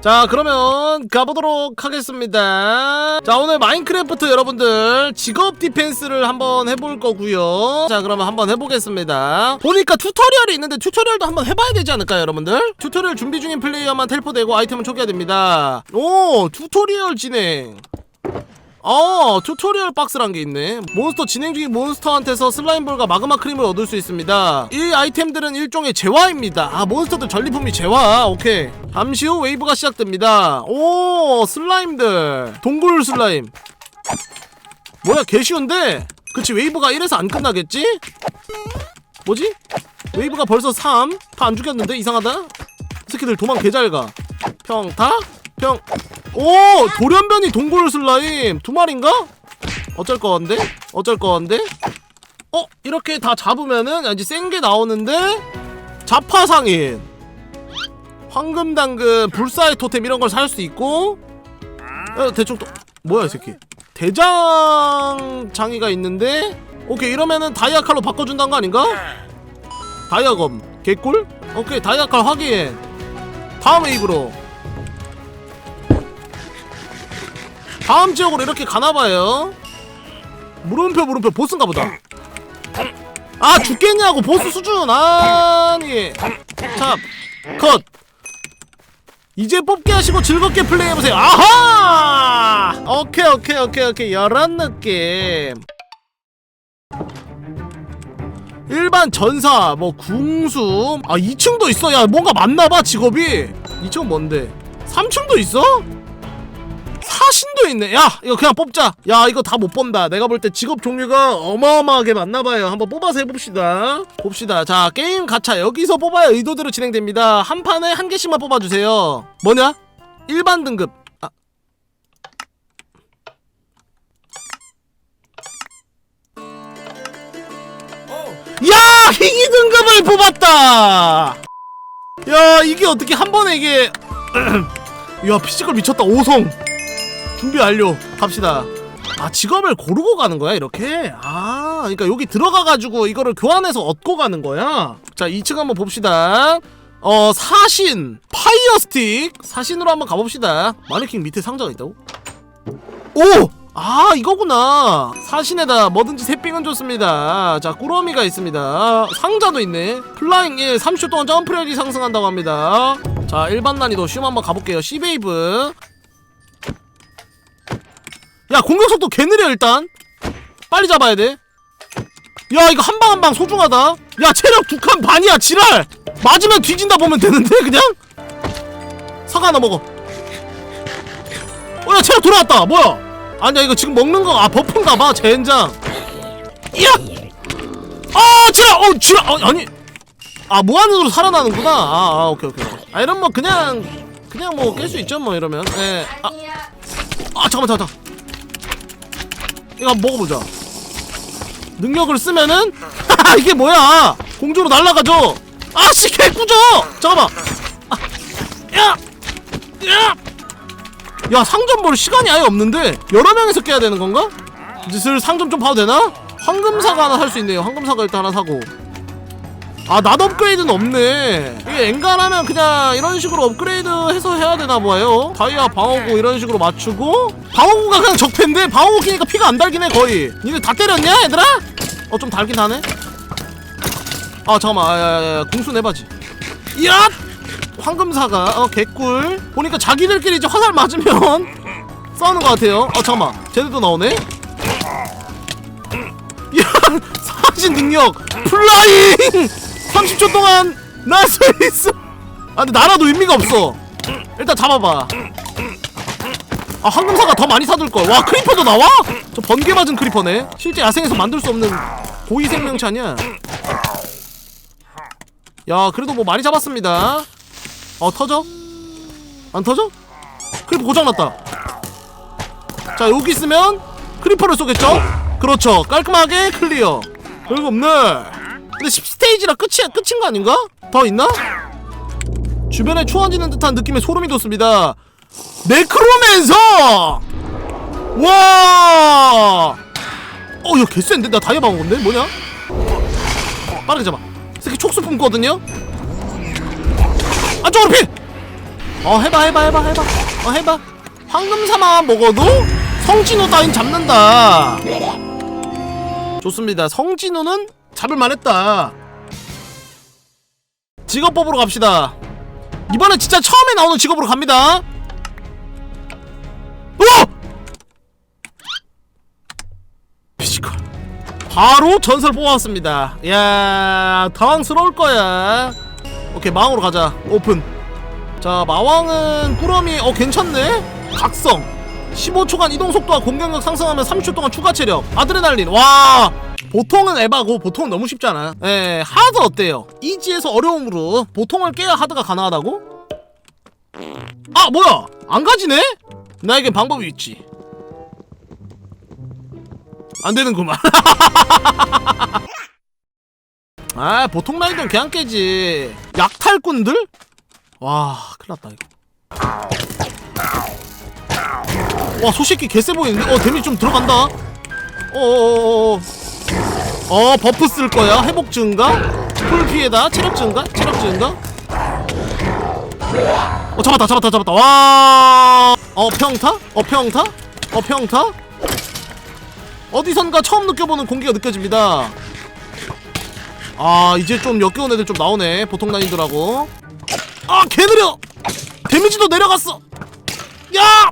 자 그러면 가보도록 하겠습니다. 자 오늘 마인크래프트 여러분들 직업 디펜스를 한번 해볼 거고요. 자 그러면 한번 해보겠습니다. 보니까 튜토리얼이 있는데 튜토리얼도 한번 해봐야 되지 않을까요 여러분들? 튜토리얼 준비 중인 플레이어만 텔포되고 아이템을 초기화 됩니다. 오 튜토리얼 진행 어 튜토리얼 박스란 게 있네. 몬스터 진행 중인 몬스터한테서 슬라임볼과 마그마 크림을 얻을 수 있습니다. 이 아이템들은 일종의 재화입니다. 아 몬스터들 전리품이 재화. 오케이. 잠시 후 웨이브가 시작됩니다. 오 슬라임들. 동굴 슬라임. 뭐야 개 쉬운데? 그치 웨이브가 1에서 안 끝나겠지? 뭐지? 웨이브가 벌써 3? 다 안 죽였는데? 이상하다? 새끼들 도망 개잘가. 평타? 평 오! 돌연변이 동굴 슬라임 두 마리인가? 어쩔 건데? 어쩔 건데? 어? 이렇게 다 잡으면은 이제 센 게 나오는데 자파상인 황금당근 불사의 토템 이런 걸 살 수 있고 어, 대충 또 뭐야 이 새끼 대장 장이가 있는데 오케이 이러면은 다이아 칼로 바꿔준다는 거 아닌가? 다이아검 개꿀? 오케이 다이아 칼 확인 다음 웨이브로 다음 지역으로 이렇게 가나봐요. 물음표 물음표 보스인가 보다. 아 죽겠냐고 보스 수준. 아니. 참컷. 이제 뽑기 하시고 즐겁게 플레이해보세요. 아하! 오케이 오케이 오케이 오케이. 이런 느낌. 일반 전사 뭐 궁수. 아 2층도 있어. 야 뭔가 많나봐 직업이. 2층은 뭔데? 3층도 있어? 사신도 있네. 야, 이거 그냥 뽑자. 야, 이거 다 못 본다. 내가 볼 때 직업 종류가 어마어마하게 많나봐요. 한번 뽑아서 해봅시다. 봅시다. 자, 게임 가차 여기서 뽑아야 의도대로 진행됩니다. 한 판에 한 개씩만 뽑아주세요. 뭐냐? 일반 등급. 아. 야, 희귀 등급을 뽑았다. 야, 이게 어떻게 한 번에 이게. 야, 피지컬 미쳤다. 5성. 준비 완료. 갑시다. 아 직업을 고르고 가는 거야 이렇게? 아 그러니까 여기 들어가 가지고 이거를 교환해서 얻고 가는 거야? 자 2층 한번 봅시다. 어 사신 파이어 스틱. 사신으로 한번 가봅시다. 마네킹 밑에 상자가 있다고? 오! 아 이거구나. 사신에다 뭐든지 새삥은 좋습니다. 자 꾸러미가 있습니다. 상자도 있네. 플라잉 예 30초 동안 점프력이 상승한다고 합니다. 자 일반 난이도 쉬움 한번 가볼게요. 시베이브 야 공격 속도 개 느려 일단. 빨리 잡아야 돼야 이거 한 방 한 방 소중하다. 야 체력 두 칸 반이야 지랄! 맞으면 뒤진다 보면 되는데 그냥? 사과 하나 먹어. 어야 체력 돌아왔다. 뭐야? 아니야 이거 지금 먹는 거아 버프인가 봐 젠장. 이야! 아 지랄! 어 지랄! 어, 아니. 아 무한으로 살아나는구나. 아, 아 오케이 오케이. 아 이런 뭐 그냥 그냥 뭐 깰 수 있죠 뭐 이러면. 예아. 아 잠깐만 잠깐만 이거 한번 먹어보자 능력을 쓰면은 이게 뭐야 공중으로 날아가죠 아씨 개꾸져 잠깐만 아, 야! 야! 야 상점 볼 시간이 아예 없는데 여러 명이서 깨야 되는 건가? 이제 슬 상점 좀 봐도 되나? 황금사가 하나 살 수 있네요 황금사가 일단 하나 사고 아낫 업그레이드는 없네. 이게 엔간하면 그냥 이런 식으로 업그레이드 해서 해야 되나 봐요. 다이아 방어구 이런 식으로 맞추고. 방어구가 그냥 적폐인데? 방어구 끼니까 피가 안 달긴 해 거의. 니네 다 때렸냐 얘들아? 어 좀 달긴 하네. 아 잠깐만. 아, 야야야 궁수 내봐지. 야 황금사가 어 개꿀. 보니까 자기들끼리 이제 화살 맞으면 싸우는 것 같아요. 어 잠깐만. 쟤네도 나오네. 야 사진 능력. 플라잉 30초 동안 날수 있어. 아 근데 날아도 의미가 없어. 일단 잡아봐. 아 황금사가 더 많이 사둘 걸. 와 크리퍼도 나와? 저 번개 맞은 크리퍼네. 실제 야생에서 만들 수 없는 고위 생명체 아니야? 야 그래도 뭐 많이 잡았습니다. 어 터져? 안 터져? 크리퍼 고장났다. 자 여기 있으면 크리퍼를 쏘겠죠? 그렇죠. 깔끔하게 클리어. 별거 없네. 근데 10 스테이지라 끝이야 끝인 거 아닌가? 더 있나? 주변에 추워지는 듯한 느낌의 소름이 돋습니다 네크로맨서! 와! 어, 야, 개쎄인데? 나 다이아 방어 건데? 뭐냐? 빠르게 잡아. 새끼 촉수 품거든요? 안쪽으로 피! 어 해봐 해봐 해봐 해봐 어 해봐 황금사만 먹어도 성진우 따윈 잡는다 좋습니다 성진우는 잡을만 했다 직업법으로 갑시다. 이번엔 진짜 처음에 나오는 직업으로 갑니다. 어! 피지컬. 바로 전설 뽑았습니다. 야 당황스러울 거야. 오케이 마왕으로 가자. 오픈. 자 마왕은 꾸러미. 어 괜찮네. 각성. 15초간 이동 속도와 공격력 상승하면 30초 동안 추가 체력. 아드레날린. 와 보통은 에바고 보통은 너무 쉽잖아. 예 하드 어때요? 이지에서 어려움으로 보통을 깨야 하드가 가능하다고? 아 뭐야? 안 가지네? 나에겐 방법이 있지. 안 되는구만. 아 보통 난이도는 그냥 깨지. 약탈꾼들? 와 큰일났다 이거. 와 소새끼 개쎄 보이는데? 어 데미지 좀 들어간다. 어어어어 어 버프 쓸 거야. 회복 증가? 풀 피해다. 체력 증가? 체력 증가? 어 잡았다 잡았다 잡았다. 와어 평타? 어 평타? 어 평타? 어디선가 처음 느껴보는 공기가 느껴집니다. 아 이제 좀 역겨운 애들 좀 나오네. 보통 난이도라고. 아 개느려! 데미지도 내려갔어! 야!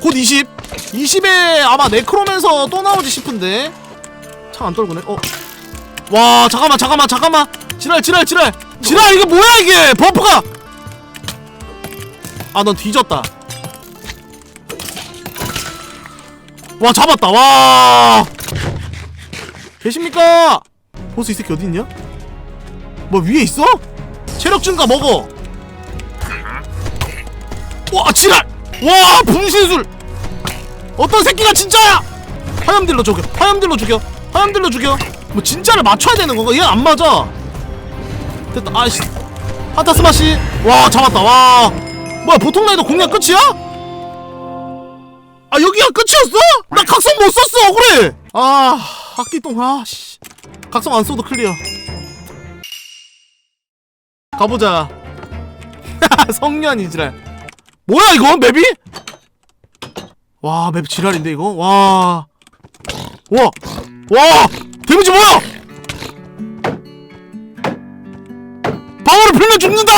곧 20. 20에 아마 네크로면서 또 나오지 싶은데. 차안 떨구네. 어. 와, 잠깐만, 잠깐만, 잠깐만. 지랄, 지랄, 지랄. 지랄, 이게 뭐야, 이게! 버프가! 아, 넌 뒤졌다. 와, 잡았다, 와! 계십니까? 보스 이 새끼 어디 있냐? 뭐, 위에 있어? 체력 증가 먹어! 와 지랄! 와 분신술! 어떤 새끼가 진짜야! 화염딜로 죽여. 화염딜로 죽여. 화염딜로 죽여. 뭐 진짜를 맞춰야 되는 건가? 얘 안 맞아. 됐다. 아이씨. 판타스마시 와 잡았다. 와. 뭐야 보통 나이도 공략 끝이야? 아 여기가 끝이었어? 나 각성 못 썼어 억울해. 아 학기똥. 아씨. 각성 안 써도 클리어. 가보자. 성년이 지랄. 뭐야 이거? 맵이? 와 맵 지랄인데 이거 와. 와. 와. 데미지 뭐야? 방어를 풀면 죽는다.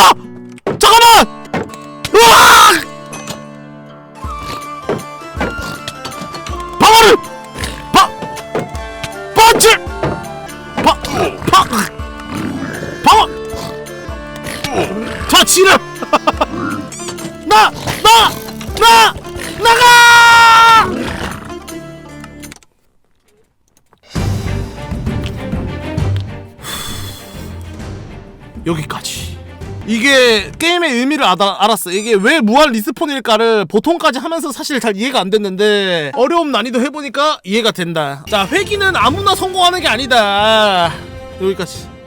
게임의 의미를 알아, 알았어. 이게 왜 무한 리스폰일까를 보통까지 하면서 사실 잘 이해가 안 됐는데 어려움 난이도 해보니까 이해가 된다. 자, 회기는 아무나 성공하는 게 아니다. 여기까지.